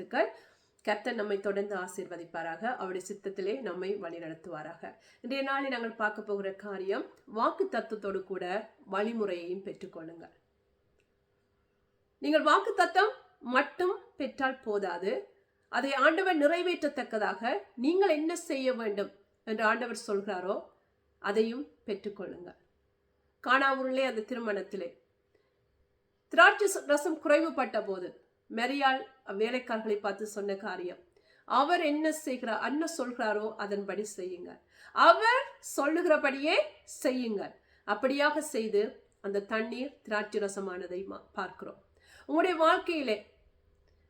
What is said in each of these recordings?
வாழ்த்துக்கள். கர்த்தர் நம்மை தொடர்ந்து ஆசீர்வதிப்பாராக. அவருடைய சித்தத்திலே நம்மை வழிநடத்துவாராக. இன்றைய நாளில் நாங்கள் பார்க்க போகிற காரியம் வாக்கு தத்துவத்தோடு கூட வழிமுறையையும் பெற்றுக்கொள்ளுங்கள் நீங்கள் வாக்கு தத்தம் மட்டும் பெற்றால் போதாது. அதை ஆண்டவர் நிறைவேற்றத்தக்கதாக நீங்கள் என்ன செய்ய வேண்டும் என்று ஆண்டவர் சொல்கிறாரோ அதையும் பெற்றுக்கொள்ளுங்கள் காணாவூரிலே அந்த திருமணத்திலே. திராட்சை ரசம் குறைவுபட்ட போது மெரியாள் வேலைக்காரர்களை பார்த்து சொன்ன காரியம். அவர் என்ன செய்கிறார் அண்ணன் சொல்கிறாரோ அதன்படி செய்யுங்கள். அவர் சொல்லுகிறபடியே செய்யுங்கள். அப்படியாக செய்து அந்த தண்ணீர் திராட்சை ரசமானதை மா- பார்க்கிறோம். உங்களுடைய வாழ்க்கையிலே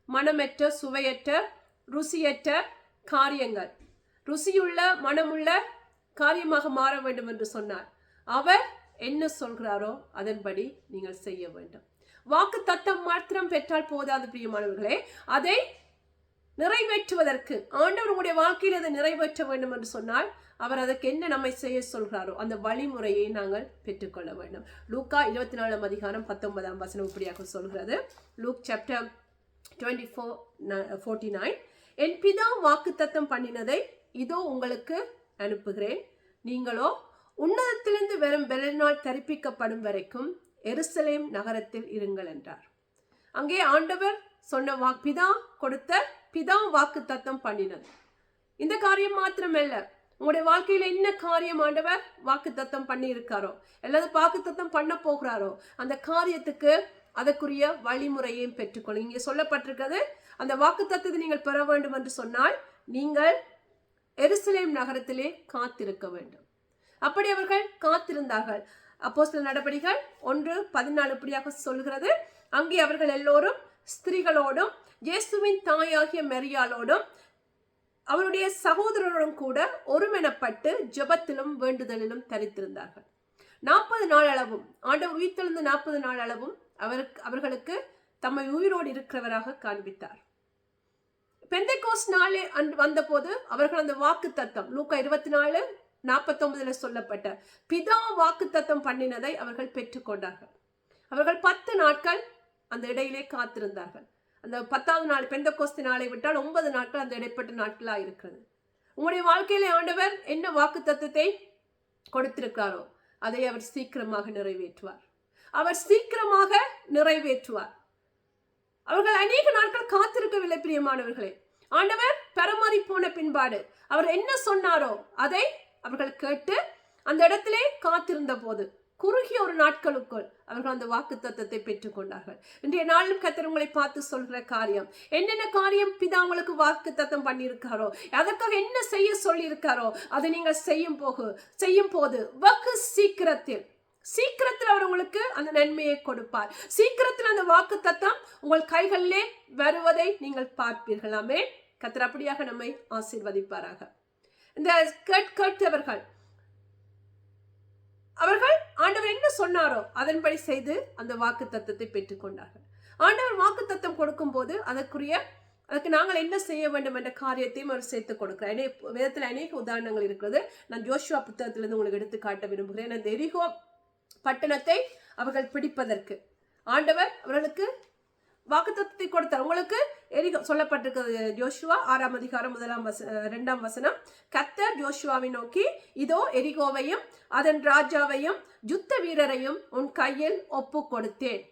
மனமற்ற சுவையற்ற ருசியற்ற காரியங்கள் ருசியுள்ள மனமுள்ள காரியமாக மாற வேண்டும் என்று சொன்னார். அவர் என்ன சொல்கிறாரோ அதன்படி நீங்கள் செய்ய வேண்டும். வாக்கு தத்தம் மாத்திரம் பெற்றால் போதாது பிரியமானவர்களே. அதை நிறைவேற்றுவதற்கு ஆண்டவர் உங்களுடைய வாழ்க்கையில் அதை நிறைவேற்ற வேண்டும் என்று சொன்னால் அவர் அதற்கு என்ன நம்மை செய்ய சொல்கிறாரோ அந்த வழிமுறையை நாங்கள் பெற்றுக்கொள்ள வேண்டும். லூக்கா இருபத்தி நாலாம் அதிகாரம் பத்தொன்பதாம் வசனம் இப்படியாக சொல்கிறது. Luke chapter twenty four forty nine. என் பிதா வாக்குத்தத்தம் பண்ணினதை இதோ உங்களுக்கு அனுப்புகிறேன். நீங்களோ உன்னதத்திலிருந்து வெறும் பெலனால் தரிப்பிக்கப்படும் வரைக்கும் எருசலேம் நகரத்தில் இருங்கள் என்றார். அங்கே ஆண்டவர் சொன்ன வா பிதா கொடுத்த பிதா வாக்கு தத்தம் பண்ணினது. இந்த காரியம் மாத்திரமல்ல உங்களுடைய வாழ்க்கையில என்ன காரியம் ஆண்டவர் வாக்கு தத்தம் பண்ணி இருக்காரோ அல்லது வாக்கு தத்தம் பண்ண போகிறாரோ அந்த காரியத்துக்கு அதற்குரிய வழிமுறையையும் பெற்றுக்கொள்ளும் இங்கே சொல்லப்பட்டிருக்கிறது அந்த வாக்கு தத்தத்தை நீங்கள் பெற வேண்டும் என்று சொன்னால் நீங்கள் எருசலேம் நகரத்திலே காத்திருக்க வேண்டும். அப்படி அவர்கள் காத்திருந்தார்கள். அப்போஸ்தலர் நடபடிகள் ஒன்று பதினாலு இப்படியாக சொல்கிறது. அங்கே அவர்கள் எல்லோரும் ஸ்திரீகளோடும் இயேசுவின் தாயாகிய மெரியாலோடும் அவருடைய சகோதரரோடும் கூட ஒருமெனப்பட்டு ஜெபத்திலும் வேண்டுதலிலும் தரித்திருந்தார்கள். நாற்பது நாள் அளவும் ஆண்டவர் உயிர்த்தெழுந்த நாற்பது நாள் அளவும் அவருக்கு அவர்களுக்கு தம்மை உயிரோடு இருக்கிறவராக காண்பித்தார். பெந்தைகோஸ் நாளே அன்று வந்தபோது அவர்கள் அந்த வாக்கு தத்தம் லூக்கா இருபத்தி நாலு நாற்பத்தொன்பதுல சொல்லப்பட்ட பிதா வாக்குத்தத்தம் பண்ணினதை அவர்கள் பெற்றுக்கொண்டார்கள். அவர்கள் பத்து நாட்கள் அந்த இடையிலே காத்திருந்தார்கள். அந்த பத்தாவது நாள் பெந்த கோஸ்தி நாளை விட்டால் ஒன்பது நாட்கள் அந்த இடைப்பட்ட நாட்களாக இருக்கிறது. உங்களுடைய வாழ்க்கையில ஆண்டவர் என்ன வாக்கு தத்துவத்தை கொடுத்திருக்காரோ அதை அவர் சீக்கிரமாக நிறைவேற்றுவார். அவர் சீக்கிரமாக நிறைவேற்றுவார். அவர்கள் அநேக நாட்கள் காத்திருக்கவில்லை பிரியமானவர்களே. ஆண்டவர் பரமாறி போன பின்பாடு அவர் என்ன சொன்னாரோ அதை அவர்கள் கேட்டு அந்த இடத்திலே காத்திருந்த போது குறுகிய ஒரு நாட்களுக்குள் அவர்கள் அந்த வாக்கு தத்தத்தை பெற்றுக்கொண்டார்கள் இன்றைய நாளும் கத்தர் உங்களை பார்த்து சொல்கிற காரியம் என்னென்ன காரியம் பிதா உங்களுக்கு வாக்கு தத்தம் பண்ணியிருக்காரோ அதற்காக என்ன செய்ய சொல்லியிருக்காரோ அதை நீங்கள் செய்யும் போகு செய்யும் போது வகு சீக்கிரத்தில் சீக்கிரத்தில் அவர் உங்களுக்கு அந்த நன்மையை கொடுப்பார். சீக்கிரத்தில் அந்த வாக்கு தத்தம் உங்கள் கைகளிலே வருவதை நீங்கள் பார்ப்பீர்களாமே கத்தர் அப்படியாக நம்மை ஆசீர்வதிப்பாராக. இந்த கேட் கேட்டவர்கள் அவர்கள். ஆண்டவர் என்ன சொன்னாரோ அதன்படி செய்து அந்த வாக்கு தத்துவத்தை பெற்றுக்கொண்டார்கள் ஆண்டவர் வாக்கு தத்தம் கொடுக்கும்போது அதற்குரிய அதுக்கு நாங்கள் என்ன செய்ய வேண்டும் என்ற காரியத்தையும் அவர் சேர்த்து கொடுக்கிறார். அநே விதத்தில் அநேக உதாரணங்கள் இருக்கிறது. நான் ஜோஷுவா புத்தகத்திலிருந்து உங்களுக்கு எடுத்து காட்ட விரும்புகிறேன். அந்த எரிகோ பட்டணத்தை அவர்கள் பிடிப்பதற்கு ஆண்டவர் அவர்களுக்கு வாக்குத்தத்தை கொடுத்தார். உங்களுக்கு எரிகோ சொல்லப்பட்டிருக்கிறது ஜோஷுவா ஆறாம் அதிகாரம் முதலாம் வச ரெண்டாம் வசனம். கத்தர் ஜோஷுவாவை நோக்கி இதோ எரிகோவையும் அதன் ராஜாவையும் யுத்த வீரரையும் உன் கையில் ஒப்பு கொடுத்தேன்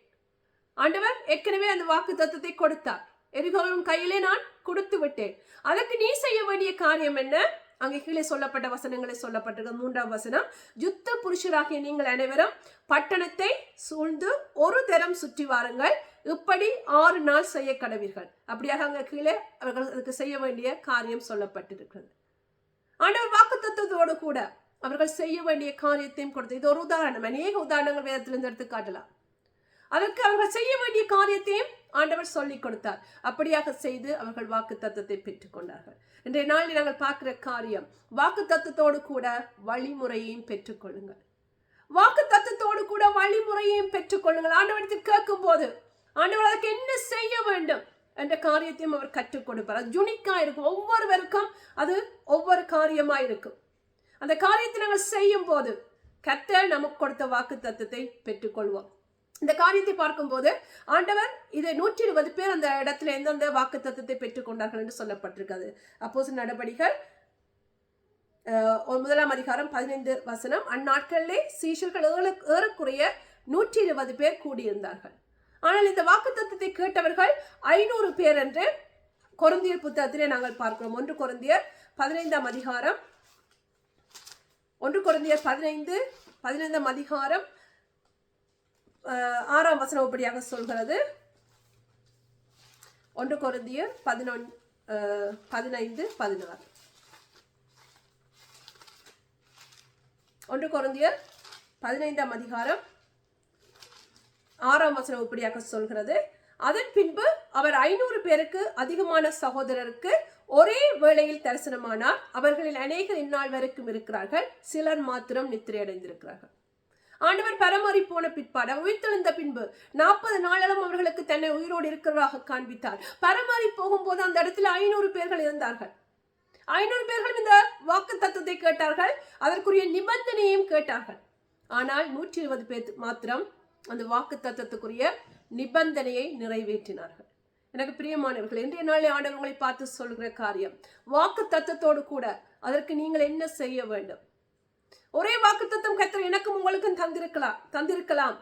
ஆண்டவர் ஏற்கனவே அந்த வாக்கு தத்துவத்தை கொடுத்தார். எரிகோவை உன் கையிலே நான் கொடுத்து விட்டேன் அதற்கு நீ செய்ய வேண்டிய காரியம் என்ன? அங்கே கீழே சொல்லப்பட்ட வசனங்களை சொல்லப்பட்டிருக்கிறது மூன்றாம் வசனம் யுத்த புருஷராகிய நீங்கள் அனைவரும் பட்டணத்தை சூழ்ந்து ஒரு தரம் சுற்றி வாருங்கள். இப்படி ஆறு நாள் செய்ய கடவீர்கள். அப்படியாக அங்கே கீழே அவர்கள் அதுக்கு செய்ய வேண்டிய காரியம் சொல்லப்பட்டிருக்கிறது. ஆனால் வாக்கு தத்துவத்தோடு கூட அவர்கள் செய்ய வேண்டிய காரியத்தையும் கொடுத்து இது ஒரு உதாரணம் அநேக உதாரணங்கள் வேதத்திலிருந்து எடுத்து காட்டலாம் அதற்கு அவர்கள் செய்ய வேண்டிய காரியத்தையும் ஆண்டவர் சொல்லிக் கொடுத்தார். அப்படியாக செய்து அவர்கள் வாக்கு தத்துவத்தை பெற்றுக்கொண்டார்கள். இன்றைய நாளில் நாங்கள் பார்க்கிற காரியம் வாக்கு தத்துவத்தோடு கூட வழிமுறையையும் பெற்றுக்கொள்ளுங்கள். வாக்கு தத்துவத்தோடு கூட வழிமுறையையும் பெற்றுக்கொள்ளுங்கள். ஆண்டவரத்தில் கேட்கும் போது ஆண்டவர் அதற்கு என்ன செய்ய வேண்டும் என்ற காரியத்தையும் அவர் கற்றுக் கொடுப்பார். அது யுனிக்கா இருக்கும். ஒவ்வொருவருக்கும் அது ஒவ்வொரு காரியமாக இருக்கும். அந்த காரியத்தை நாங்கள் செய்யும் போது கத்த நமக்கு கொடுத்த வாக்கு தத்துவத்தை பெற்றுக்கொள்வோம். இந்த காரியத்தை பார்க்கும்போது ஆண்டவர் இதை நூற்றி இருபது பேர் அந்த இடத்துல எந்தெந்த வாக்கு தத்துவத்தை பெற்றுக்கொண்டார்கள் என்று சொல்லப்பட்டிருக்கிறது. அப்போஸ் நடவடிகள் முதலாம் அதிகாரம் பதினைந்து வசனம் அந்நாட்களிலே சீஷர்கள் ஏறக்குறைய நூற்றி இருபது பேர் கூடியிருந்தார்கள். ஆனால் இந்த வாக்கு தத்துவத்தை கேட்டவர்கள் ஐநூறு பேர் என்று கொருந்தியர் புத்தகத்திலே நாங்கள் பார்க்கிறோம். ஒன்று கொருந்தியர் பதினைந்தாம் அதிகாரம் ஒன்று கொருந்தியர் பதினைந்து பதினைந்தாம் அதிகாரம் ஆறாம் வசனம் இப்படியாக சொல்கிறது. ஒன்று கொருந்தியர் பதினொன் பதினைந்து பதினாறு. ஒன்று குருந்தியர் பதினைந்தாம் அதிகாரம் ஆறாம் வசனம் இப்படியாக சொல்கிறது. அதன் பின்பு அவர் ஐநூறு பேருக்கு அதிகமான சகோதரருக்கு ஒரே வேளையில் தரிசனமானார். அவர்களில் அநேகர் இந்நாள் வரைக்கும் இருக்கிறார்கள். சிலர் மாத்திரம் நித்திரையடைந்திருக்கிறார்கள். ஆண்டவர் பரமாறி போன பிற்பாடு உயிர்த்தெழுந்த பின்பு நாற்பது நாளிலும் அவர்களுக்கு தன்னை உயிரோடு இருக்கிறதாக காண்பித்தார். பரமாறி போகும்போது அந்த இடத்துல ஐநூறு பேர்கள் இருந்தார்கள். ஐநூறு பேர்கள் இந்த வாக்கு தத்துவத்தை கேட்டார்கள். அதற்குரிய நிபந்தனையும் கேட்டார்கள். ஆனால் நூற்றி இருபது பேர் மாத்திரம் அந்த வாக்கு தத்துவத்துக்குரிய நிபந்தனையை நிறைவேற்றினார்கள். எனக்கு பிரியமானவர்கள் இன்றைய நாளில் ஆண்டவர்களை பார்த்து சொல்கிற காரியம் வாக்கு தத்துவத்தோடு கூட அதற்கு நீங்கள் என்ன செய்ய வேண்டும்? ஒரே வாக்குத்தத்தம் தத்துவம் கத்தர் எனக்கும் உங்களுக்கும் தந்திருக்கலாம் தந்திருக்கலாம்.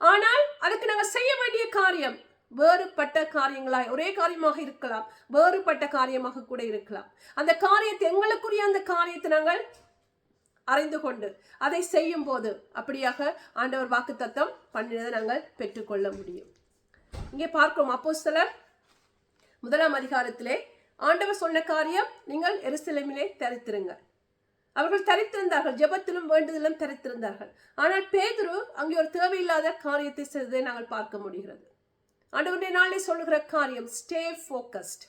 ஆனால் அதுக்கு நாங்கள் செய்ய வேண்டிய காரியம் வேறுபட்ட காரியங்களாய் ஒரே காரியமாக இருக்கலாம் வேறுபட்ட காரியமாக கூட இருக்கலாம். அந்த காரியத்தை எங்களுக்குரிய அந்த காரியத்தை நாங்கள் அறிந்து கொண்டு அதை செய்யும் போது அப்படியாக ஆண்டவர் வாக்கு தத்தம் பண்ணினதை நாங்கள் பெற்றுக்கொள்ள முடியும். இங்கே பார்க்கிறோம் அப்போ சிலர் முதலாம் அதிகாரத்திலே ஆண்டவர் சொன்ன காரியம் நீங்கள் எருசலேமிலே தரித்திருங்கள். அவர்கள் தரித்திருந்தார்கள் ஜெபத்திலும் வேண்டுதலும் தரித்திருந்தார்கள். ஆனால் பேதுரு அங்கே ஒரு தேவையில்லாத காரியத்தை செய்ததை நாங்கள் பார்க்க முடிகிறது. ஆண்டவருடைய நாளே சொல்லுகிற காரியம் ஸ்டே ஃபோக்கஸ்ட்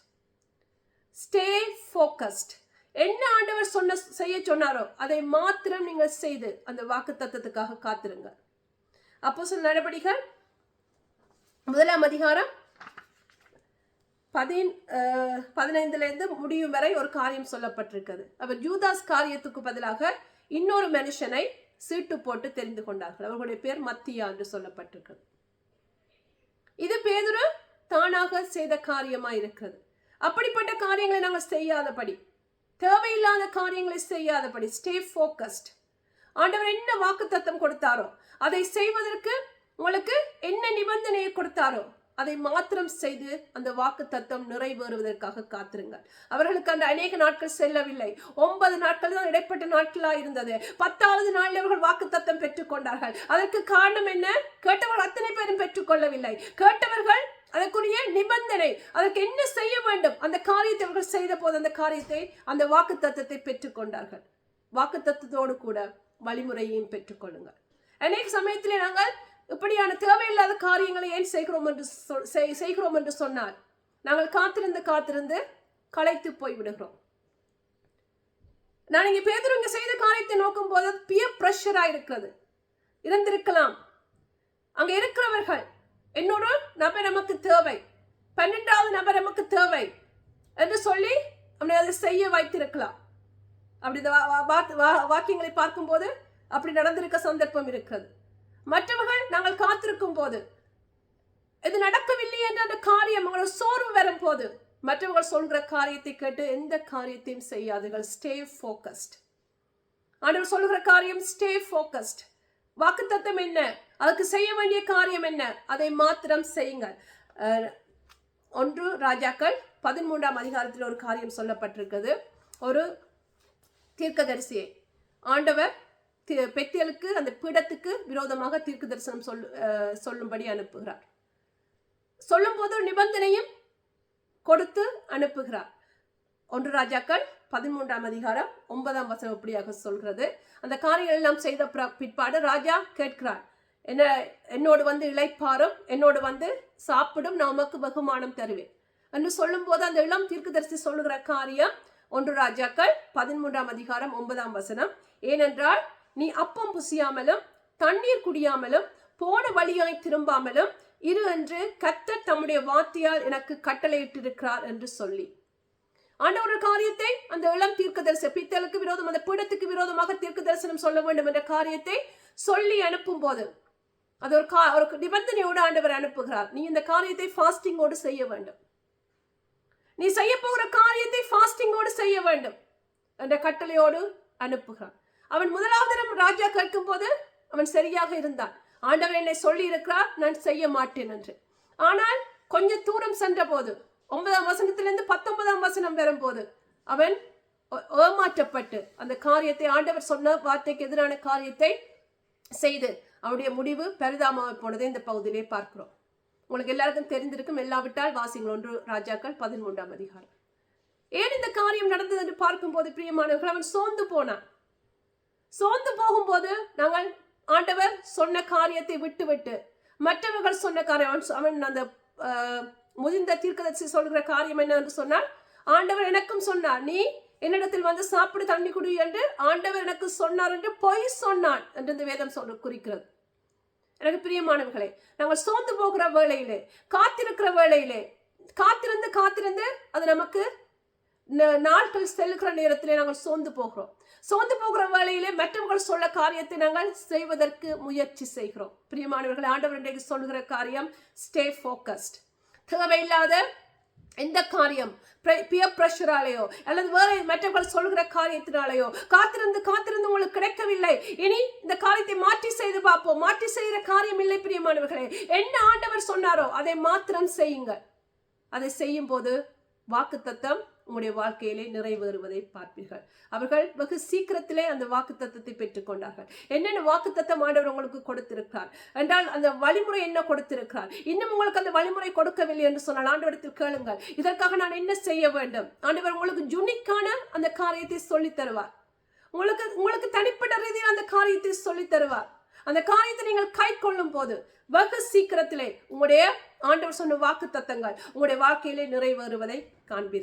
ஸ்டே ஃபோக்கஸ்ட் என்ன ஆண்டவர் சொன்ன செய்ய சொன்னாரோ அதை மாத்திரம் நீங்கள் செய்து அந்த வாக்கு தத்துவத்துக்காக காத்திருங்க அப்போ சொன்ன நடவடிக்கை முதலாம் அதிகாரம் பதின் பதினைந்துலேருந்து முடியும் வரை ஒரு காரியம் சொல்லப்பட்டிருக்கிறது. அவர் யூதாஸ் காரியத்துக்கு பதிலாக இன்னொரு மனுஷனை சீட்டு போட்டு தெரிந்து கொண்டார்கள். அவர்களுடைய பேர் மத்தியா என்று சொல்லப்பட்டிருக்கிறது. இது பேதுரு தானாக செய்த காரியமாக இருக்கிறது. அப்படிப்பட்ட காரியங்களை நாங்கள் செய்யாதபடி தேவையில்லாத காரியங்களை செய்யாதபடி ஸ்டே ஃபோக்கஸ்ட் ஆண்டவர் என்ன வாக்கு தத்தம் கொடுத்தாரோ அதை செய்வதற்கு உங்களுக்கு என்ன நிபந்தனையை கொடுத்தாரோ அதை மாத்திரம் செய்து அந்த வாக்கு தத்துவம் நிறைவேறுவதற்காக காத்திருங்கள். அவர்களுக்கு அந்த அநேக நாட்கள் செல்லவில்லை. ஒன்பது நாட்கள் தான் இடைப்பட்ட நாட்களாக இருந்தது. பத்தாவது நாளில் அவர்கள் வாக்கு தத்தம் பெற்றுக்கொண்டார்கள் அதற்கு காரணம் என்ன? கேட்டவர்கள் அத்தனை பேரும் பெற்றுக்கொள்ளவில்லை கேட்டவர்கள் அதற்குரிய நிபந்தனை அதற்கு என்ன செய்ய வேண்டும்? அந்த காரியத்தை அவர்கள் செய்த போது அந்த காரியத்தை அந்த வாக்கு தத்துவத்தை பெற்றுக்கொண்டார்கள் வாக்கு தத்துவத்தோடு கூட வழிமுறையையும் பெற்றுக்கொள்ளுங்கள் அநேக சமயத்திலே நாங்கள் இப்படியான தேவையில்லாத காரியங்களை ஏன் செய்கிறோம் என்று செய்கிறோம் என்று சொன்னால் நாங்கள் காத்திருந்து காத்திருந்து களைத்து போய் விடுகிறோம். நான் இங்கே பேதர் செய்த காரியத்தை நோக்கும் போது பியர் ப்ரெஷரா இருக்கிறது. இருந்திருக்கலாம். அங்கே இருக்கிறவர்கள் இன்னொரு நபர் நமக்கு தேவை. பன்னெண்டாவது நபர் நமக்கு தேவை. என்று சொல்லி அவனை அதை செய்ய வைத்திருக்கலாம். அப்படி வாக்கியங்களை பார்க்கும்போது அப்படி நடந்திருக்க சந்தர்ப்பம் இருக்கிறது. மற்றவர்கள் நாங்கள் காத்திருக்கும் போது இது நடக்கவில்லை என்ற அந்த காரியம் அவங்களோட சோர்வு வரும் போது மற்றவர்கள் சொல்கிற காரியத்தை கேட்டு எந்த காரியத்தையும் செய்யாதீர்கள். ஸ்டே ஃபோக்கஸ்ட் ஆண்டவர் சொல்கிற காரியம் ஸ்டே ஃபோக்கஸ்ட் வாக்குத்தத்தம் என்ன? அதுக்கு செய்ய வேண்டிய காரியம் என்ன? அதை மாத்திரம் செய்யுங்கள். ஒன்று ராஜாக்கள் பதிமூன்றாம் அதிகாரத்தில் ஒரு காரியம் சொல்லப்பட்டிருக்குது ஒரு தீர்க்கதரிசியை. ஆண்டவர் பெத்தேலுக்கு அந்த பீடத்துக்கு விரோதமாக தீர்க்கு தரிசனம் சொல் சொல்லும்படி அனுப்புகிறார். சொல்லும்போது ஒரு நிபந்தனையும் கொடுத்து அனுப்புகிறார். ஒன்று ராஜாக்கள் பதிமூன்றாம் அதிகாரம் ஒன்பதாம் வசனம் இப்படியாக சொல்கிறது. அந்த காரியங்கள் எல்லாம் செய்த பிற- பிற்பாடு ராஜா கேட்கிறார். என்ன என்னோடு வந்து இழைப்பாரும் என்னோடு வந்து சாப்பிடும் நான் உமக்கு வெகுமானம் தருவேன். என்று சொல்லும்போது அந்த இளம் தீர்க்கதரிசி சொல்லுகிற காரியம் ஒன்று ராஜாக்கள் பதிமூன்றாம் அதிகாரம் ஒன்பதாம் வசனம். ஏனென்றால் நீ அப்பம் புசியாமலும் தண்ணீர் குடியாமலும் போன வழியாய் திரும்பாமலும் இரு என்று கத்தர் தம்முடைய வார்த்தையால் எனக்கு கட்டளையிட்டிருக்கிறார் என்று சொல்லி. ஆண்டவர் ஒரு காரியத்தை அந்த இளம் தீர்க்கதரிசி பித்தலுக்கு விரோதம் அந்த பீடத்துக்கு விரோதமாக தீர்க்க தரிசனம் சொல்ல வேண்டும் என்ற காரியத்தை சொல்லி அனுப்பும் போது அது ஒரு கா ஒரு நிபந்தனையோடு ஆண்டவர் அனுப்புகிறார். நீ இந்த காரியத்தை ஃபாஸ்டிங்கோடு செய்ய வேண்டும். நீ செய்ய போகிற காரியத்தை ஃபாஸ்டிங்கோடு செய்ய வேண்டும் என்ற கட்டளையோடு அனுப்புகிறார். அவன் முதலாவது ராஜா கேட்கும் போது அவன் சரியாக இருந்தான். ஆண்டவர் என்னை சொல்லி இருக்கிறார் நான் செய்ய மாட்டேன் என்று. ஆனால் கொஞ்ச தூரம் சென்ற போது ஒன்பதாம் வசனத்திலிருந்து பத்தொன்பதாம் வசனம் வரும்போது அவன் ஏமாற்றப்பட்டு அந்த காரியத்தை ஆண்டவர் சொன்ன வார்த்தைக்கு எதிரான காரியத்தை செய்து அவனுடைய முடிவு பரிதாபமாக போனதை இந்த பகுதியிலே பார்க்கிறோம். உங்களுக்கு எல்லாருக்கும் தெரிந்திருக்கும் எல்லாவிட்டால் வாசிங்கள் ஒன்று ராஜாக்கள் பதிமூன்றாம் அதிகாரம். ஏன் இந்த காரியம் நடந்தது என்று பார்க்கும்போது பிரியமானவர்கள் அவன் சோர்ந்து போனான். சோர்ந்து போகும்போது நாங்கள் ஆண்டவர் சொன்ன காரியத்தை விட்டுவிட்டு மற்றவர்கள் சொன்ன காரியம் அவன் அவன் அந்த முதிர்ந்த தீர்க்கதரிசி சொல்கிற காரியம் என்ன என்று சொன்னால் ஆண்டவர் எனக்கும் சொன்னார் நீ என்னிடத்தில் வந்து சாப்பிடு தண்ணி குடி என்று ஆண்டவர் எனக்கு சொன்னார் என்று பொய் சொன்னான் என்று இந்த வேதம் சொல்ற குறிக்கிறது. எனக்கு பிரியமானவர்களே நாங்கள் சோர்ந்து போகிற வேளையிலே காத்திருக்கிற வேளையிலே காத்திருந்து காத்திருந்து அது நமக்கு ந- நாட்கள் செல்கிற நேரத்திலே நாங்கள் சோர்ந்து போகிறோம். சோர்ந்து போகிற வேலையிலே மற்றவர்கள் சொல்ல காரியத்தை நாங்கள் செய்வதற்கு முயற்சி செய்கிறோம். பிரியமானவர்கள் ஆண்டவர் இன்றைக்கு சொல்லுகிற காரியம் ஸ்டே ஃபோக்கஸ்ட் தேவையில்லாத எந்த காரியம் பியர் ப்ரெஷராலேயோ அல்லது வேற மற்றவர்கள் சொல்கிற காரியத்தினாலேயோ காத்திருந்து காத்திருந்து உங்களுக்கு கிடைக்கவில்லை. இனி இந்த காரியத்தை மாற்றி செய்து பார்ப்போம். மாற்றி செய்கிற காரியம் இல்லை பிரியமானவர்களே. என்ன ஆண்டவர் சொன்னாரோ அதை மாத்திரம் செய்யுங்கள். அதை செய்யும் போது வாக்குத்தத்தம் உங்களுடைய வாழ்க்கையிலே நிறைவேறுவதை பார்ப்பீர்கள். அவர்கள் வெகு சீக்கிரத்திலே அந்த வாக்குத்தத்தத்தை பெற்றுக்கொண்டார்கள். என்னென்ன வாக்குத்தத்தம் ஆண்டவர் உங்களுக்கு கொடுத்திருக்கிறார்? என்றால் அந்த வழிமுறை என்ன கொடுத்திருக்கிறார்? இன்னும் உங்களுக்கு அந்த வழிமுறை கொடுக்கவில்லை என்று சொன்னால் ஆண்டவரத்தில் கேளுங்கள். இதற்காக நான் என்ன செய்ய வேண்டும்? ஆண்டவர் உங்களுக்கு ஜுனிக்கான அந்த காரியத்தை சொல்லித் தருவார். உங்களுக்கு உங்களுக்கு தனிப்பட்ட ரீதியில் அந்த காரியத்தை சொல்லித் தருவார். அந்த காரியத்தை நீங்கள் கை கொள்ளும் போது வெகு சீக்கிரத்திலே உங்களுடைய ஆண்டவர் சொன்ன வாக்கு தத்தங்கள் உங்களுடைய வாழ்க்கையிலே நிறைவேறுவதை காண்பீர்கள்.